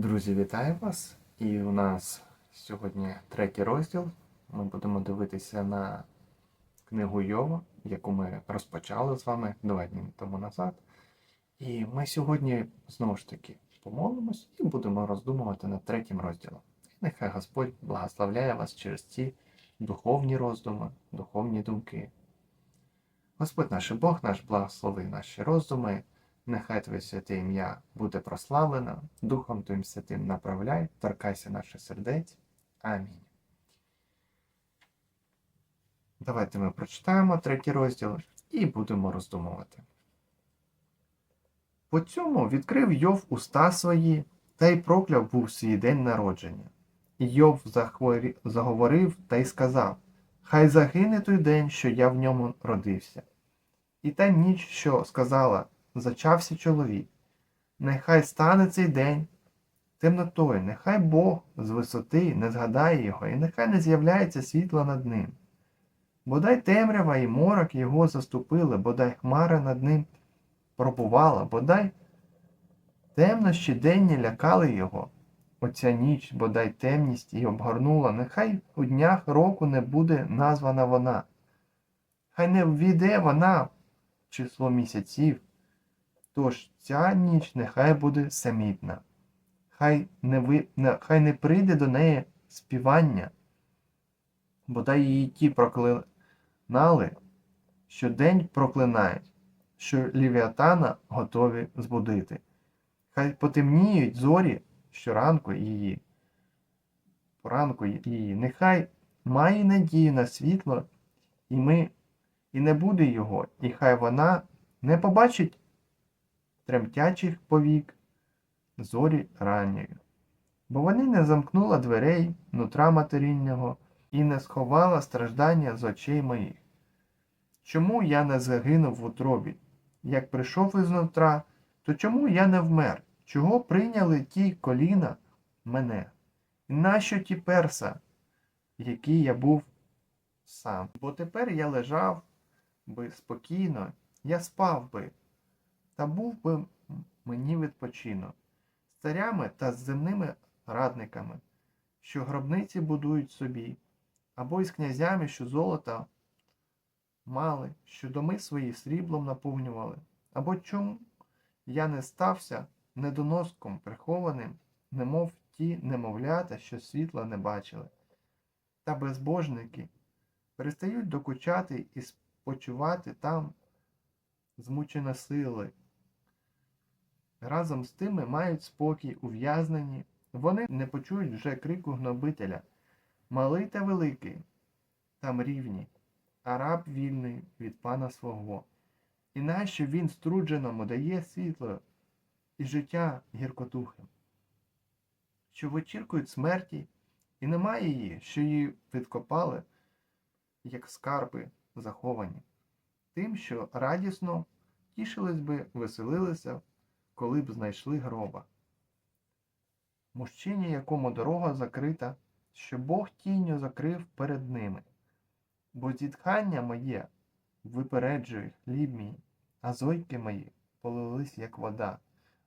Друзі, вітаю вас! І у нас сьогодні третій розділ. Ми будемо дивитися на книгу Йова, яку ми розпочали з вами два дні тому назад. І ми сьогодні знову ж таки помолимось і будемо роздумувати над третім розділом. І нехай Господь благословляє вас через ці духовні роздуми, духовні думки. Господь наш Бог наш благослови наші роздуми. Нехай Твоє святе ім'я буде прославлено, Духом Твоїм Святим направляй, торкайся наших сердець. Амінь. Давайте ми прочитаємо третій розділ і будемо роздумувати. По цьому відкрив Йов уста свої та й прокляв був свій день народження. І Йов захворі- заговорив та й сказав: Хай загине той день, що я в ньому родився. І та ніч, що сказала, зачався чоловік. Нехай стане цей день темнотою, нехай Бог з висоти не згадає його, і нехай не з'являється світло над ним. Бодай темрява і морок його заступили, бодай хмара над ним пробувала, бодай темнощі денні лякали його. Оця ніч, бодай темність і обгорнула, нехай у днях року не буде названа вона. Хай не ввійде вона в число місяців. Тож ця ніч нехай буде самітна, хай не, ви, хай не прийде до неї співання, бодай її ті проклинали, що день проклинають, що лівіатана готові збудити. Хай потемніють зорі щоранку її, поранку її, нехай має надію на світло, і ми, і не буде його, і хай вона не побачить тремтячих повік зорі ранньої. Бо вони не замкнула дверей нутра материннього і не сховала страждання з очей моїх. Чому я не загинув в утробі? Як прийшов із нутра, то чому я не вмер? Чого прийняли ті коліна мене? І нащо ті перса, які я був сам? Бо тепер я лежав би спокійно, я спав би, та був би мені відпочинок з царями та з земними радниками, що гробниці будують собі, або із князями, що золота мали, що доми свої сріблом наповнювали, або чому я не стався недоноском прихованим, немов ті немовлята, що світла не бачили. Та безбожники перестають докучати і спочивати там змучена сили. Разом з тими мають спокій ув'язнені, вони не почують вже крику гнобителя. Малий та великий, там рівні, а раб вільний від пана свого. І нащо він струдженому дає світло і життя гіркотухим, що вичіркують смерті, і немає її, що її відкопали, як скарби заховані, тим, що радісно тішились би, веселилися, коли б знайшли гроба. Мужчині, якому дорога закрита, що Бог тінню закрив перед ними, бо зітхання моє випереджує хліб мій, а зойки мої полились, як вода,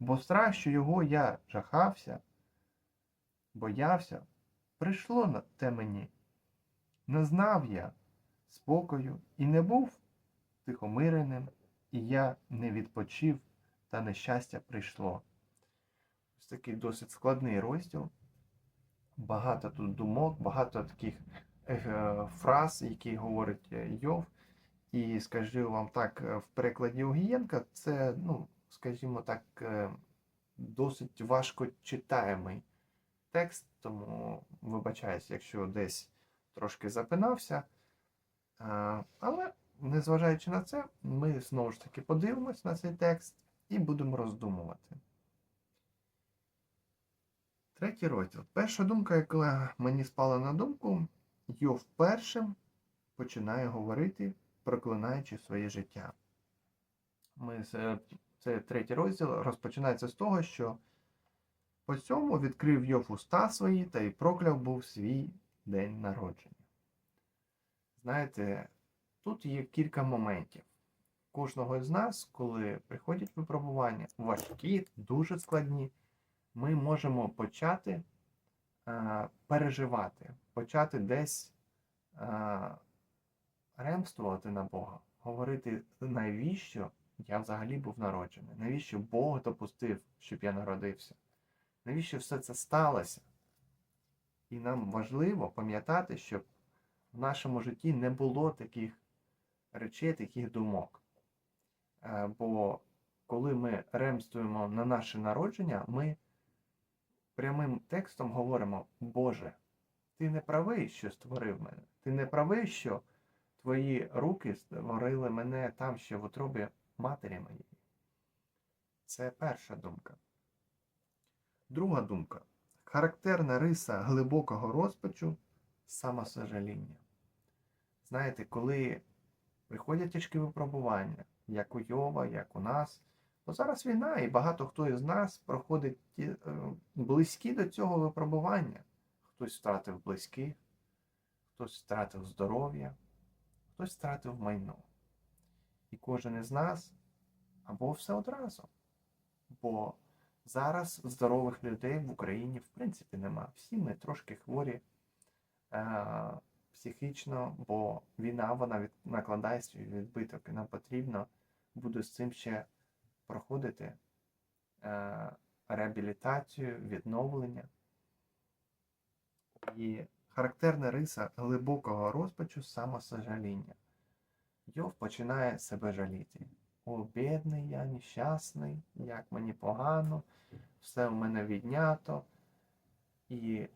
бо страх, що його я жахався, боявся, прийшло на те мені. Не знав я спокою і не був тихомиреним, і я не відпочив, та нещастя прийшло. Ось такий досить складний розділ. Багато тут думок, багато таких е, фраз, які говорить е, Йов. І скажу вам так, е, в перекладі Огієнка це, ну, скажімо так, досить важко читаємий текст, тому вибачаюсь, якщо десь трошки запинався. Але, незважаючи на це, ми знову ж таки подивимось на цей текст і будемо роздумувати. Третій розділ. Перша думка, яка мені спала на думку, Йов першим починає говорити, проклинаючи своє життя. Ми, з- це третій розділ розпочинається з того, що по цьому відкрив Йов уста свої та й прокляв був свій день народження. Знаєте, тут є кілька моментів. Кожного з нас, коли приходять випробування, важкі, дуже складні, ми можемо почати е, переживати, почати десь е, ремствувати на Бога, говорити, навіщо я взагалі був народжений, навіщо Бог допустив, щоб я народився, навіщо все це сталося. І нам важливо пам'ятати, щоб в нашому житті не було таких речей, таких думок. Е, Бо коли ми ремствуємо на наше народження, ми прямим текстом говоримо: Боже, ти не правий, що створив мене. Ти не правий, що твої руки створили мене там, ще в утробі матері моєї. Це перша думка. Друга думка. Характерна риса глибокого розпачу самосожаління. Знаєте, коли приходять тяжкі випробування, як у Йова, як у нас, бо зараз війна, і багато хто із нас проходить е, близькі до цього випробування. Хтось втратив близьких, хтось втратив здоров'я, хтось втратив майно. І кожен із нас або все одразу. Бо зараз здорових людей в Україні в принципі нема. Всі ми трошки хворі е, психічно, бо війна вона від, накладає свій відбиток, і нам потрібно буде з цим ще проходити е, реабілітацію, відновлення. І характерна риса глибокого розпачу самосожаління. Йов починає себе жаліти. О, бідний я, нещасний, як мені погано, все в мене віднято. І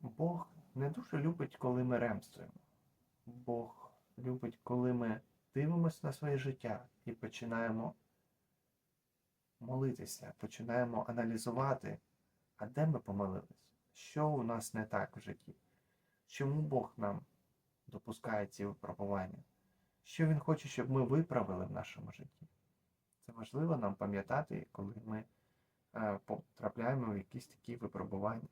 Бог не дуже любить, коли ми ремствуємо. Бог любить, коли ми дивимося на своє життя і починаємо молитися, починаємо аналізувати, а де ми помилились, що у нас не так в житті, чому Бог нам допускає ці випробування, що Він хоче, щоб ми виправили в нашому житті. Це важливо нам пам'ятати, коли ми е, потрапляємо в якісь такі випробування.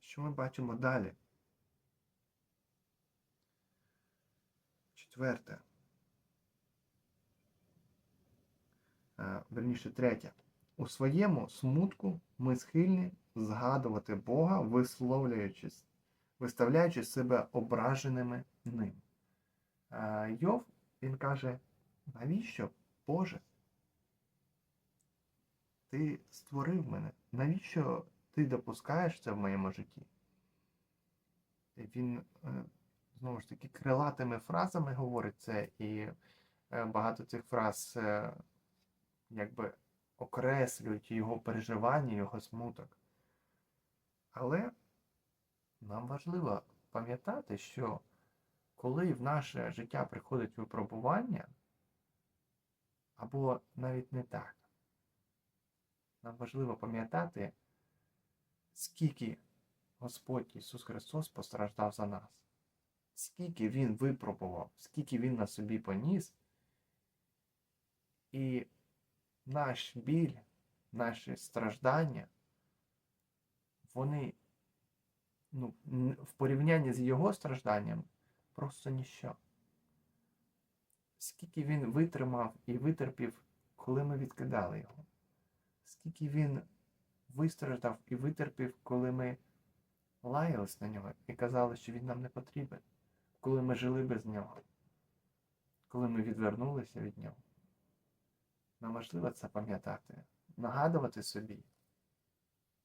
Що ми бачимо далі? Четверте. Е, Верніше, третє. У своєму смутку ми схильні згадувати Бога, висловлюючись, виставляючи себе ображеними ним. Е, Йов, він каже, навіщо, Боже? Ти створив мене. Навіщо ти допускаєш це в моєму житті? Він, е, знову ж таки, крилатими фразами говорить це, і е, багато цих фраз е, якби окреслюють його переживання, його смуток. Але нам важливо пам'ятати, що коли в наше життя приходить випробування, або навіть не так, нам важливо пам'ятати, скільки Господь Ісус Христос постраждав за нас, скільки Він випробував, скільки Він на собі поніс, і наш біль, наші страждання, вони ну, в порівнянні з Його стражданням просто ніщо. Скільки він витримав і витерпів, коли ми відкидали його. Скільки він вистраждав і витерпів, коли ми лаялись на нього і казали, що він нам не потрібен, коли ми жили без нього, коли ми відвернулися від нього. Нам важливо це пам'ятати, нагадувати собі,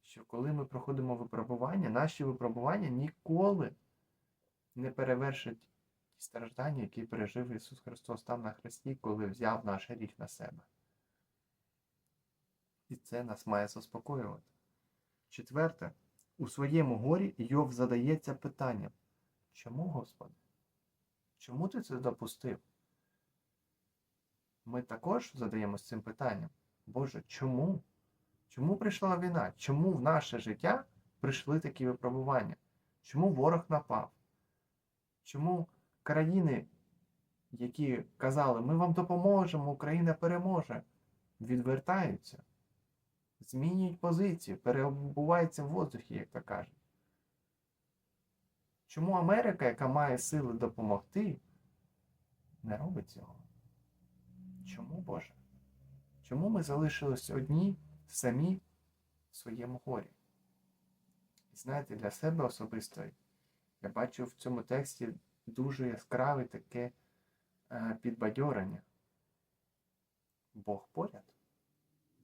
що коли ми проходимо випробування, наші випробування ніколи не перевершать ті страждання, які пережив Ісус Христос там на Христі, коли взяв наш гріх на себе. І це нас має заспокоювати. Четверте, у своєму горі Йов задається питанням: чому, Господи? Чому ти це допустив? Ми також задаємося цим питанням. Боже, чому? Чому прийшла війна? Чому в наше життя прийшли такі випробування? Чому ворог напав? Чому країни, які казали, ми вам допоможемо, Україна переможе, відвертаються, змінюють позицію, перебуваються в воздухі, як то кажуть. Чому Америка, яка має сили допомогти, не робить цього? Чому, Боже? Чому ми залишились одні, самі, в своєму горі. І знаєте, для себе особисто я бачу в цьому тексті дуже яскраве таке е, підбадьорення. Бог поряд.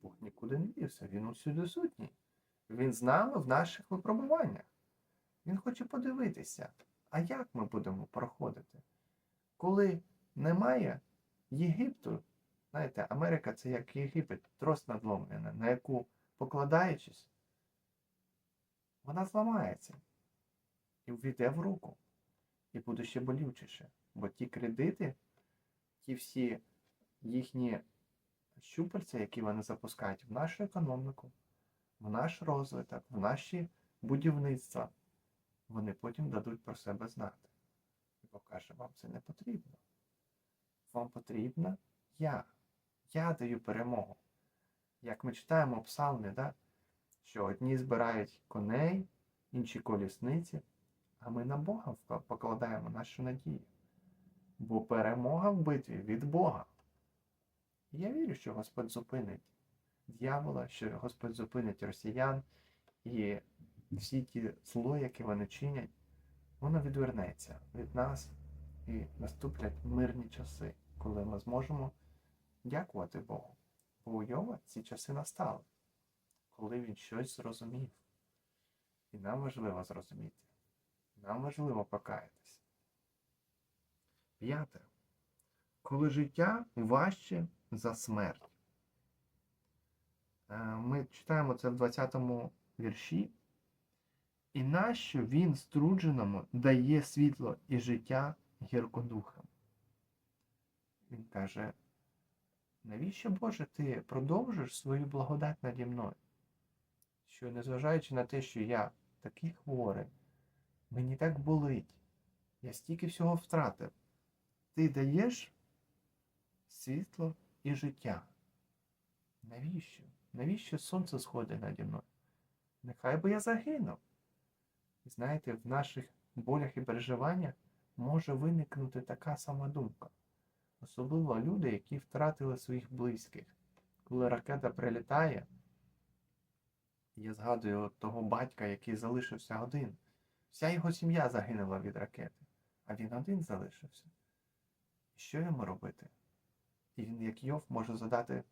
Бог нікуди не дівся, Він усюди сутній. Він з нами в наших випробуваннях. Він хоче подивитися, а як ми будемо проходити? Коли немає Єгипту, знаєте, Америка це як Єгипет, трос надломлений, на яку, покладаючись, вона зламається і ввійде в руку. І буде ще болючіше. Бо ті кредити, ті всі їхні щупальця, які вони запускають в нашу економіку, в наш розвиток, в наші будівництва, вони потім дадуть про себе знати. І покаже, вам це не потрібно. Вам потрібна я. Я даю перемогу. Як ми читаємо в псалмі, да? що одні збирають коней, інші колісниці, а ми на Бога покладаємо нашу надію. Бо перемога в битві від Бога. Я вірю, що Господь зупинить дьявола, що Господь зупинить росіян і всі ті зло, які вони чинять, воно відвернеться від нас і наступлять мирні часи, коли ми зможемо дякувати Богу. Бо у Йова ці часи настали, коли він щось зрозумів. І нам важливо зрозуміти. Нам важливо покаятися. П'яте. Коли життя важче за смерть. Е, Ми читаємо це в 20-му вірші. І нащо він струдженому дає світло і життя гіркодухам? Він каже, навіщо Боже ти продовжуєш свою благодать наді мною? Що незважаючи на те, що я такий хворий, мені так болить, я стільки всього втратив, ти даєш світло і життя. Навіщо? Навіщо сонце сходить наді мною? Нехай би я загинув. Знаєте, в наших болях і переживаннях може виникнути така сама думка. Особливо люди, які втратили своїх близьких. Коли ракета прилітає, я згадую того батька, який залишився один. Вся його сім'я загинула від ракети, а він один залишився. І що йому робити? І він, як Йов, може задати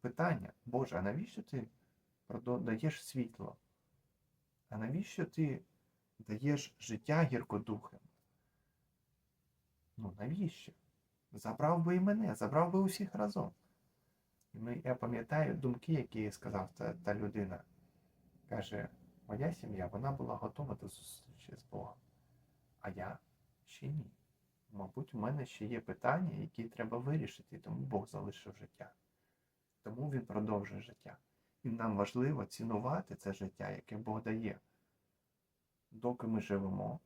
питання: Боже, а навіщо ти даєш світло? А навіщо ти даєш життя гіркодухам? Ну навіщо? Забрав би і мене, забрав би усіх разом. І ми, я пам'ятаю думки, які сказав та, та людина. Каже, моя сім'я, вона була готова до зустрічі з Богом. А я ще ні. Мабуть, у мене ще є питання, які треба вирішити, тому Бог залишив життя. Тому Він продовжує життя. І нам важливо цінувати це життя, яке Бог дає. Доки ми живемо,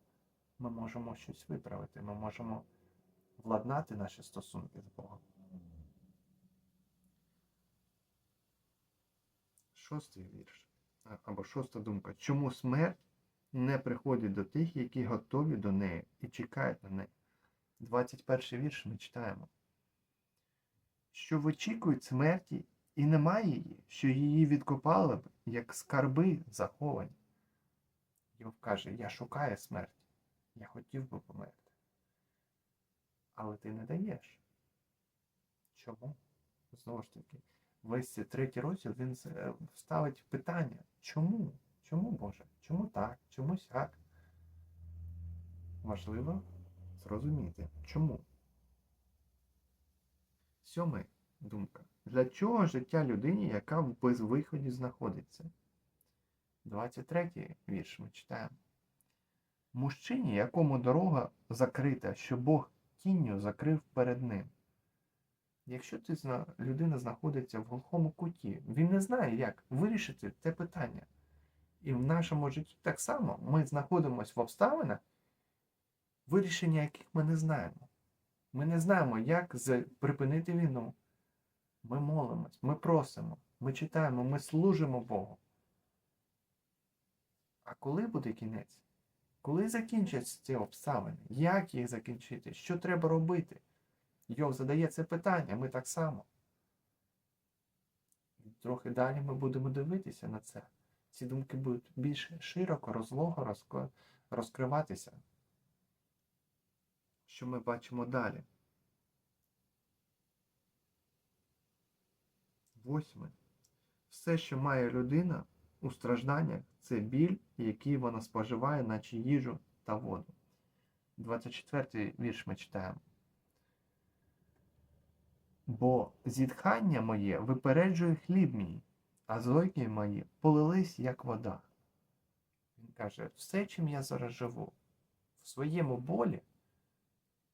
ми можемо щось виправити, ми можемо владнати наші стосунки з Богом. Шостий вірш. Або шоста думка. Чому смерть не приходить до тих, які готові до неї і чекають на неї? 21 вірш ми читаємо. Що вичікують смерті, і немає її, що її відкопали б, як скарби заховані. Йов каже, я шукаю смерті, я хотів би померти. Але ти не даєш. Чому? Знову ж таки, весь цей третій розділ він е, ставить питання. Чому? Чому, Боже? Чому так? Чому сяк? Важливо зрозуміти. Чому? Сьома думка. Для чого життя людині, яка в безвиході знаходиться? 23 вірш ми читаємо. Мужчині, якому дорога закрита, що Бог тінню закрив перед ним. Якщо ти людина знаходиться в глухому куті, він не знає, як вирішити те питання. І в нашому житті так само ми знаходимося в обставинах, вирішення яких ми не знаємо. Ми не знаємо, як припинити війну. Ми молимось, ми просимо, ми читаємо, ми служимо Богу. А коли буде кінець? Коли закінчаться ці обставини? Як їх закінчити? Що треба робити? Йов задає це питання, ми так само. Трохи далі ми будемо дивитися на це. ці думки будуть більш широко, розлого розкриватися. Що ми бачимо далі? Восьме. Все, що має людина у стражданнях, це біль, який вона споживає, наче їжу та воду. 24 вірш ми читаємо. Бо зітхання моє випереджує хліб мій, а зойки мої полились, як вода. Він каже, все, чим я зараз живу, в своєму болі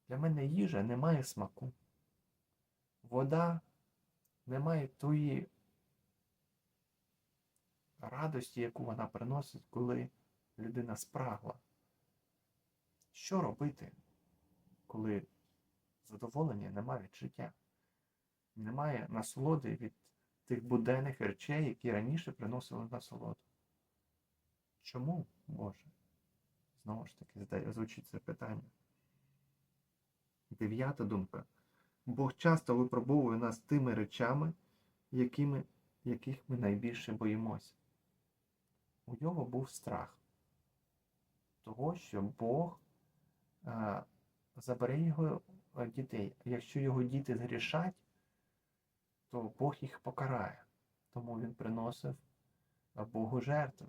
для мене їжа не має смаку. Вода не має тої радості, яку вона приносить, коли людина спрагла. Що робити, коли задоволення немає від життя? Немає насолоди від тих буденних речей, які раніше приносили насолоду. Чому, Боже? Знову ж таки, звучить це питання. Дев'ята думка. Бог часто випробовує нас тими речами, якими, яких ми найбільше боїмося. У нього був страх того, що Бог а, забере його дітей. Якщо його діти згрішать, то Бог їх покарає. Тому він приносив Богу жертви.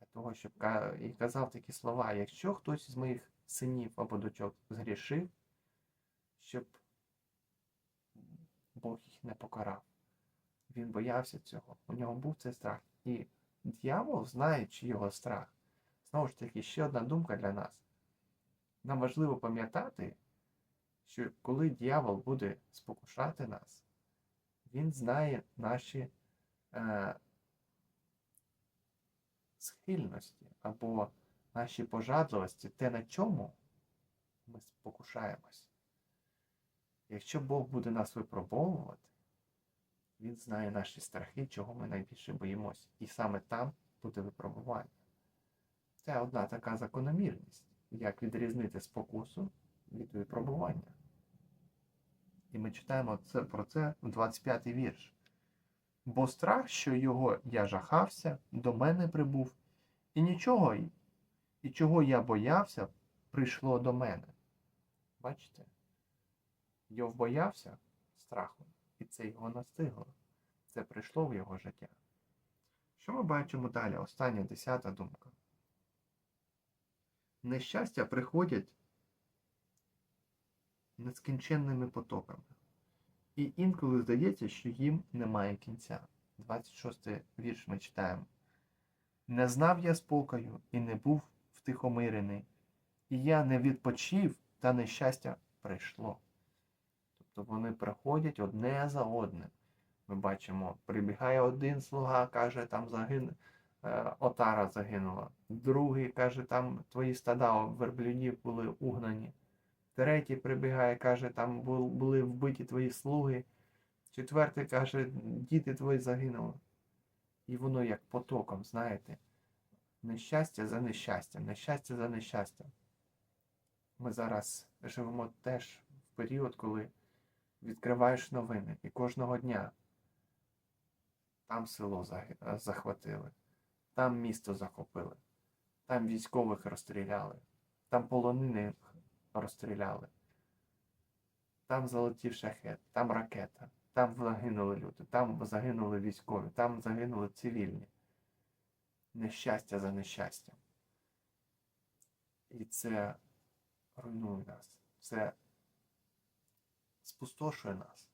Для того, щоб і казав такі слова: якщо хтось з моїх синів або дочок згрішив, щоб Бог їх не покарав. Він боявся цього. У нього був цей страх. І дьявол, знаючи його страх, знову ж таки, ще одна думка для нас. Нам важливо пам'ятати, що коли дьявол буде спокушати нас, він знає наші е, схильності або наші пожадливості, те, на чому ми спокушаємось. Якщо Бог буде нас випробовувати, Він знає наші страхи, чого ми найбільше боїмося. І саме там буде випробування. Це одна така закономірність, як відрізнити спокусу від випробування. І ми читаємо це, про це в 25 й вірш. Бо страх, що його я жахався, до мене прибув, і нічого, і чого я боявся, прийшло до мене. Бачите? Йов боявся страху, і це його настигло. Це прийшло в його життя. Що ми бачимо далі? Остання десята думка. Нещастя приходять нескінченними потоками. І інколи здається, що їм немає кінця. 26 вірш ми читаємо. Не знав я спокою і не був втихомирений, і я не відпочив, та нещастя прийшло. Тобто вони приходять одне за одним. Ми бачимо, прибігає один слуга, каже, там загин... е, отара загинула. Другий каже, там твої стада верблюдів були угнані. Третій прибігає, каже, там були вбиті твої слуги. Четвертий каже, діти твої загинули. І воно як потоком, знаєте, нещастя за нещастям, нещастя за нещастям. Ми зараз живемо теж в період, коли відкриваєш новини і кожного дня там село заги- захватили, там місто захопили, там військових розстріляли, там полонених розстріляли, там залетів шахет, там ракета, там загинули люди, там загинули військові, там загинули цивільні. Нещастя за нещастям. І це руйнує нас. Це спустошує нас.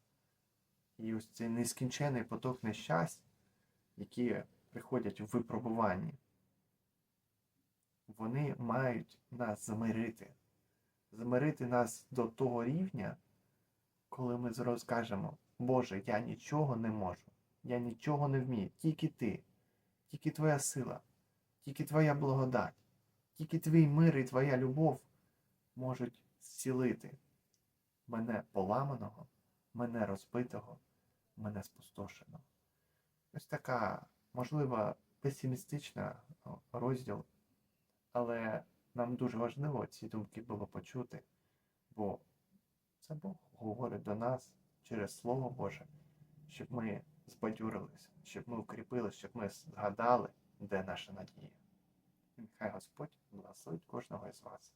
І ось цей нескінчений поток нещасть, які приходять у випробуванні, вони мають нас замирити. Замирити нас до того рівня, коли ми зразу скажемо, Боже, я нічого не можу, я нічого не вмію, тільки ти, тільки твоя сила, тільки твоя благодать, тільки твій мир і твоя любов можуть зцілити мене поламаного, мене розбитого, мене спустошеного. Ось така, можливо, песимістична розділ, але нам дуже важливо ці думки було почути, бо це Бог говорить до нас через Слово Боже, щоб ми збадьорилися, щоб ми укріпилися, щоб ми згадали де наша надія. І нехай Господь благословить кожного із вас.